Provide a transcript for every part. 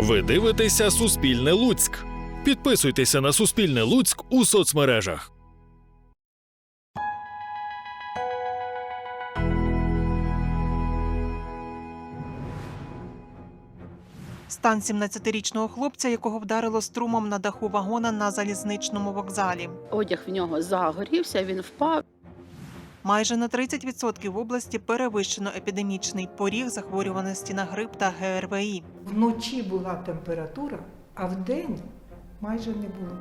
Ви дивитеся Суспільне Луцьк. Підписуйтеся на Суспільне Луцьк у соцмережах. Стан 17-річного хлопця, якого вдарило струмом на даху вагона на залізничному вокзалі. Одяг в нього загорівся, він впав. Майже на 30% в області перевищено епідемічний поріг захворюваності на грип та ГРВІ. Вночі була температура, а вдень майже не було.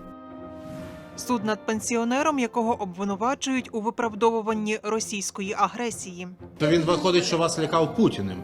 Суд над пенсіонером, якого обвинувачують у виправдовуванні російської агресії. То він виходить, що вас лякав Путіним.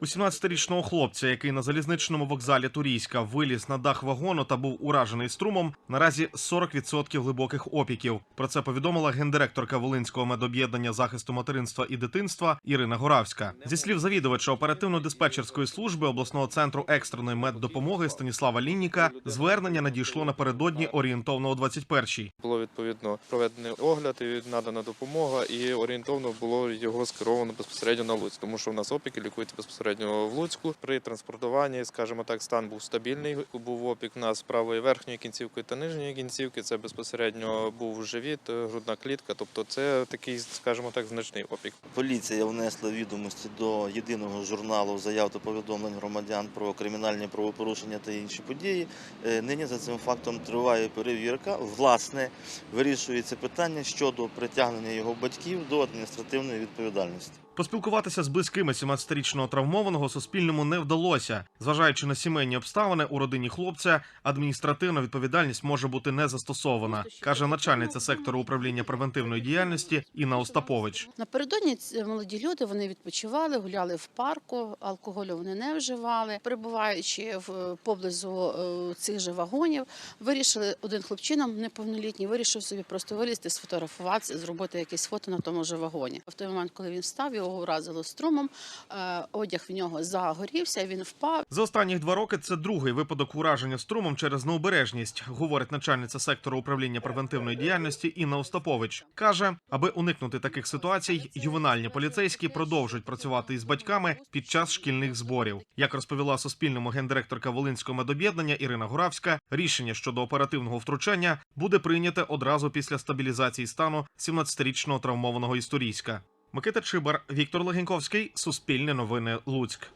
У 17-річного хлопця, який на залізничному вокзалі Турійська виліз на дах вагону та був уражений струмом, наразі 40% глибоких опіків. Про це повідомила гендиректорка Волинського медоб'єднання захисту материнства і дитинства Ірина Горавська. Зі слів завідувача оперативно-диспетчерської служби обласного центру екстреної меддопомоги Станіслава Лінніка, звернення надійшло напередодні орієнтовно о 21-й. Було відповідно проведений огляд і надана допомога, і орієнтовно було його скеровано безпосередньо на Луцьк, тому що в нас опіки лікуються безпосередньо в Луцьку. При транспортуванні, скажімо так, стан був стабільний. Був опік у нас правої верхньої кінцівки та нижньої кінцівки. Це безпосередньо був живіт, грудна клітка. Тобто, це такий, скажімо так, значний опік. Поліція внесла відомості до єдиного журналу заяв та повідомлень громадян про кримінальні правопорушення та інші події. Е, Нині за цим фактом триває перевірка. Власне, вирішується питання щодо притягнення його батьків до адміністративної відповідальності. Поспілкуватися з близькими 17-річного травмованого Суспільному не вдалося. Зважаючи на сімейні обставини у родині хлопця, адміністративна відповідальність може бути не застосована, каже начальниця сектору управління превентивної діяльності Інна Остапович. Напередодні молоді люди вони відпочивали, гуляли в парку, алкоголю вони не вживали. Перебуваючи в поблизу е, цих же вагонів, вирішили один хлопчина неповнолітній, вирішив собі просто вилізти, сфотографуватися, зробити якесь фото на тому ж вагоні. В той момент, коли він встав, його вразило струмом. е, Одяг в нього загорівся, він впав. За останні два роки це другий випадок ураження струмом через необережність, говорить начальниця сектору управління превентивної діяльності Інна Остапович. каже, аби уникнути таких ситуацій, ювенальні поліцейські продовжують працювати із батьками під час шкільних зборів. Як розповіла Суспільному гендиректорка Волинського медоб'єднання Ірина Гуравська, рішення щодо оперативного втручання буде прийняте одразу після стабілізації стану 17-річного травмованого історійська. Микита Чибар, Віктор Легеньковський, Суспільне новини Луцьк.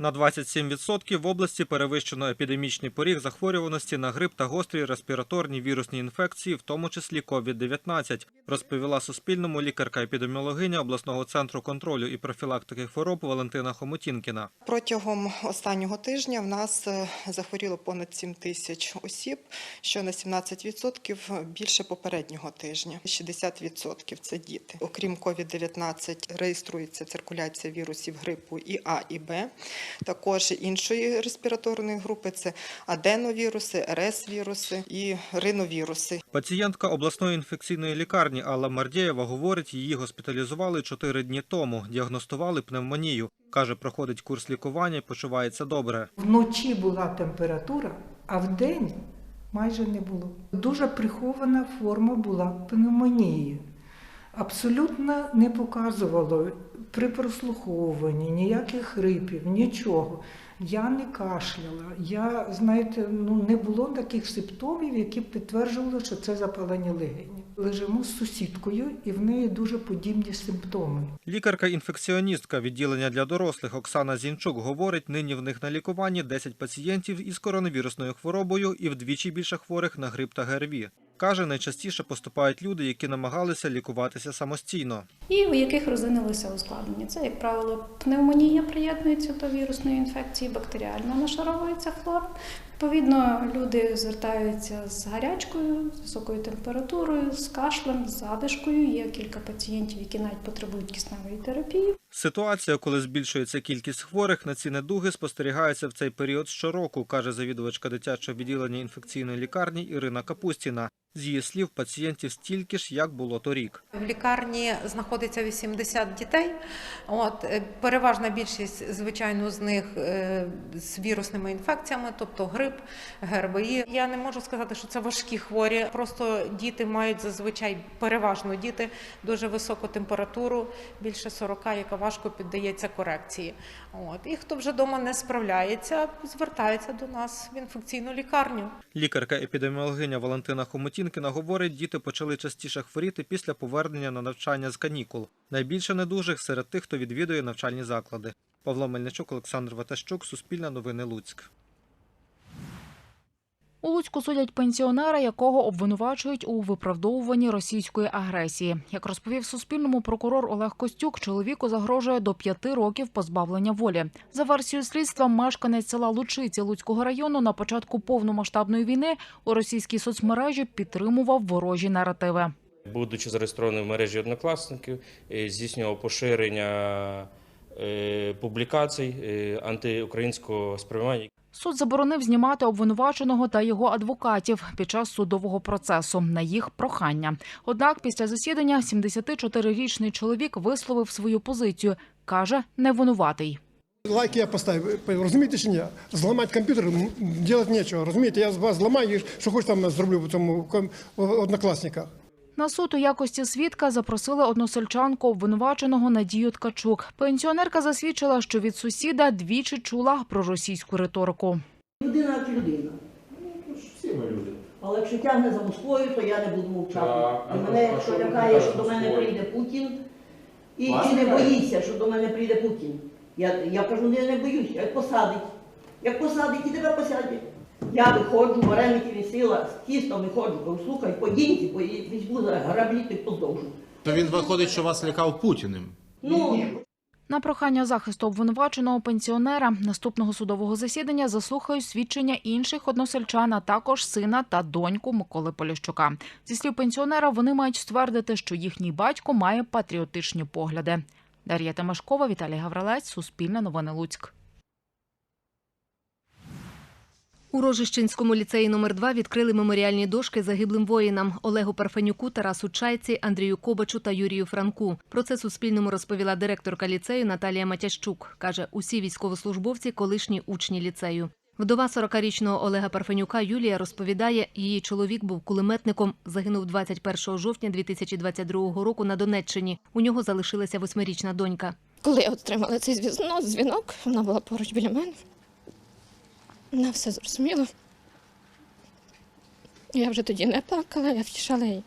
На 27% в області перевищено епідемічний поріг захворюваності на грип та гострі респіраторні вірусні інфекції, в тому числі COVID-19, розповіла Суспільному лікарка-епідеміологиня обласного центру контролю і профілактики хвороб Валентина Хомотінкіна. Протягом останнього тижня в нас е, захворіло понад 7 тисяч осіб, що на 17% більше попереднього тижня. 60% – це діти. Окрім COVID-19 реєструється циркуляція вірусів грипу і А, і Б. Також іншої респіраторної групи це аденовіруси, РС-віруси і риновіруси. Пацієнтка обласної інфекційної лікарні Алла Мардєєва говорить, її госпіталізували 4 дні тому, діагностували пневмонію. Каже, проходить курс лікування і почувається добре. Вночі була температура, а вдень майже не було. Дуже прихована форма була пневмонії. Абсолютно не показувало при прослуховуванні ніяких хрипів, нічого. Я не кашляла. Я, знаєте, ну не було таких симптомів, які б підтверджували, що це запалення легенів. Лежимо з сусідкою, і в неї дуже подібні симптоми. Лікарка-інфекціоністка відділення для дорослих Оксана Зінчук говорить, нині в них на лікуванні 10 пацієнтів із коронавірусною хворобою і вдвічі більше хворих на грип та ГРВІ. Каже, найчастіше поступають люди, які намагалися лікуватися самостійно. і у яких розвинулися ускладнення. Це, як правило, пневмонія приєднується до вірусної інфекції, бактеріально нашаровується флор. Відповідно, люди звертаються з гарячкою, з високою температурою, з кашлем, з задишкою. Є кілька пацієнтів, які навіть потребують кисневої терапії. Ситуація, коли збільшується кількість хворих на ці недуги, спостерігається в цей період щороку, каже завідувачка дитячого відділення інфекційної лікарні Ірина Капустіна. З її слів, пацієнтів стільки ж, як було торік. В лікарні знаходиться 80 дітей. От е, переважна більшість, звичайно, з них е, з вірусними інфекціями, тобто грип, грип, ГРВІ. Я не можу сказати, що це важкі хворі. Просто діти мають зазвичай переважно діти дуже високу температуру, більше 40, яка важко піддається корекції. От і хто вже вдома не справляється, звертається до нас в інфекційну лікарню. Лікарка-епідеміологиня Валентина Хомотінкіна говорить, діти почали частіше хворіти після повернення на навчання з канікул. Найбільше недужих серед тих, хто відвідує навчальні заклади. Павло Мельничук, Олександр Ватащук, Суспільне новини Луцьк. У Луцьку судять пенсіонера, якого обвинувачують у виправдовуванні російської агресії. Як розповів Суспільному прокурор Олег Костюк, чоловіку загрожує до п'яти років позбавлення волі. За версією слідства, мешканець села Лучиці Луцького району на початку повномасштабної війни у російській соцмережі підтримував ворожі наративи. Будучи зареєстрованим в мережі однокласників, е, здійснював поширення е, публікацій е, антиукраїнського спрямування. Суд заборонив знімати обвинуваченого та його адвокатів під час судового процесу на їх прохання. Однак після засідання 74-річний чоловік висловив свою позицію. каже, не винуватий. Лайки я поставив, розумієте чи ні? Зламати комп'ютер делать нічого. Розумієте, я вас зламаю, що хоч там зроблю в цьому однокласниках. На суд у якості свідка запросили односельчанку обвинуваченого Надію Ткачук. Пенсіонерка засвідчила, що від сусіда двічі чула про російську риторику. Людина чи людина. Всі ми люди. Але якщо тягне за Москвою, то я не буду мовчати. Так, І а мене, то якщо що лякає, що до мене Москвою? прийде Путін, і Вас чи не лякає? боїться, що до мене прийде Путін. Я, я кажу, не, не боюсь, як посадить. Як посадить, і тебе посадять. Я виходжу, вареники вісила, з тістом виходжу, кажу, слухай, подіньте, бо я візьму за граблі ти. То він виходить, що вас лякав Путіним. Ну, На прохання захисту обвинуваченого пенсіонера наступного судового засідання заслухають свідчення інших односельчан, а також сина та доньку Миколи Поліщука. Зі слів пенсіонера, вони мають ствердити, що їхній батько має патріотичні погляди. Дар'я Тимашкова, Віталій Гаврилець, Суспільне новини Луцьк. У Рожищенському ліцеї номер 2 відкрили меморіальні дошки загиблим воїнам Олегу Парфенюку, Тарасу Чайці, Андрію Кобачу та Юрію Франку. Про це Суспільному розповіла директорка ліцею Наталія Матящук. Каже, усі військовослужбовці – колишні учні ліцею. Вдова 40-річного Олега Парфенюка Юлія розповідає, її чоловік був кулеметником, загинув 21 жовтня 2022 року на Донеччині. У нього залишилася восьмирічна донька. Коли я отримала цей зв'язок, дзвінок, вона була поруч біля мене. Вона все зрозуміла. Я вже тоді не плакала, я втішала її.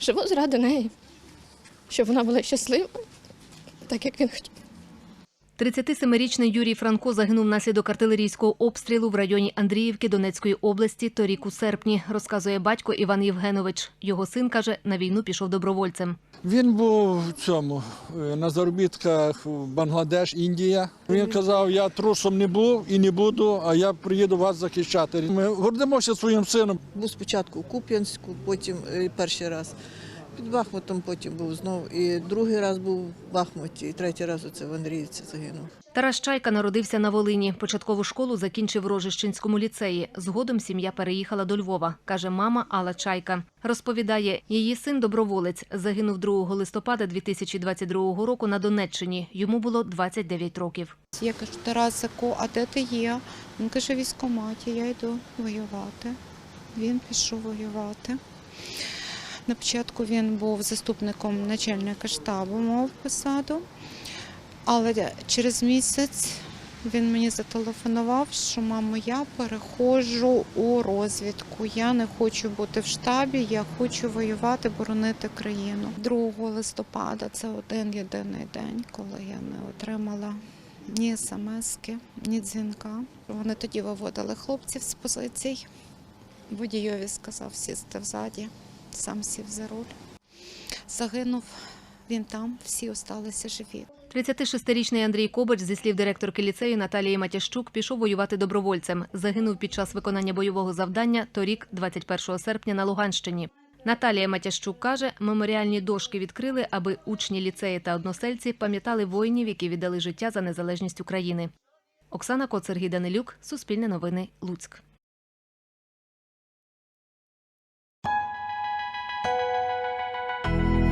Живу заради неї, щоб вона була щаслива, так як він хотів. 37-річний Юрій Франко загинув внаслідок артилерійського обстрілу в районі Андріївки Донецької області торік у серпні, розказує батько Іван Євгенович. Його син каже, на війну пішов добровольцем. Він був в цьому е, на заробітках в Бангладеш, Індія. Він казав: я трусом не був і не буду, а я приїду вас захищати. Ми гордимося своїм сином. Був спочатку у Куп'янську, потім е, перший раз під Бахмутом, потім був знов. І другий раз був в Бахмуті, і третій раз оце в Андріївці загинув. Тарас Чайка народився на Волині. Початкову школу закінчив в Рожищенському ліцеї. Згодом сім'я переїхала до Львова, каже мама Алла Чайка. Розповідає, її син доброволець загинув 2 листопада 2022 року на Донеччині. Йому було 29 років. Я кажу, Тарасику, а де ти є? Він каже, військкоматі, я йду воювати. Він пішов воювати. На початку він був заступником начальника штабу, мав посаду, але через місяць він мені зателефонував, що мамо, я переходжу у розвідку. Я не хочу бути в штабі, я хочу воювати, боронити країну. 2 листопада це один єдиний день, коли я не отримала ні смски, ні дзвінка. Вони тоді виводили хлопців з позицій. Водійові сказав сісти взаді, сам сів за руль. Загинув він там, всі залишилися живі. 36-річний Андрій Кобач, зі слів директорки ліцею Наталії Матящук, пішов воювати добровольцем. Загинув під час виконання бойового завдання торік, 21 серпня, на Луганщині. Наталія Матящук каже, меморіальні дошки відкрили, аби учні ліцеї та односельці пам'ятали воїнів, які віддали життя за незалежність України. Оксана Коц, Сергій Данилюк, Суспільне новини, Луцьк.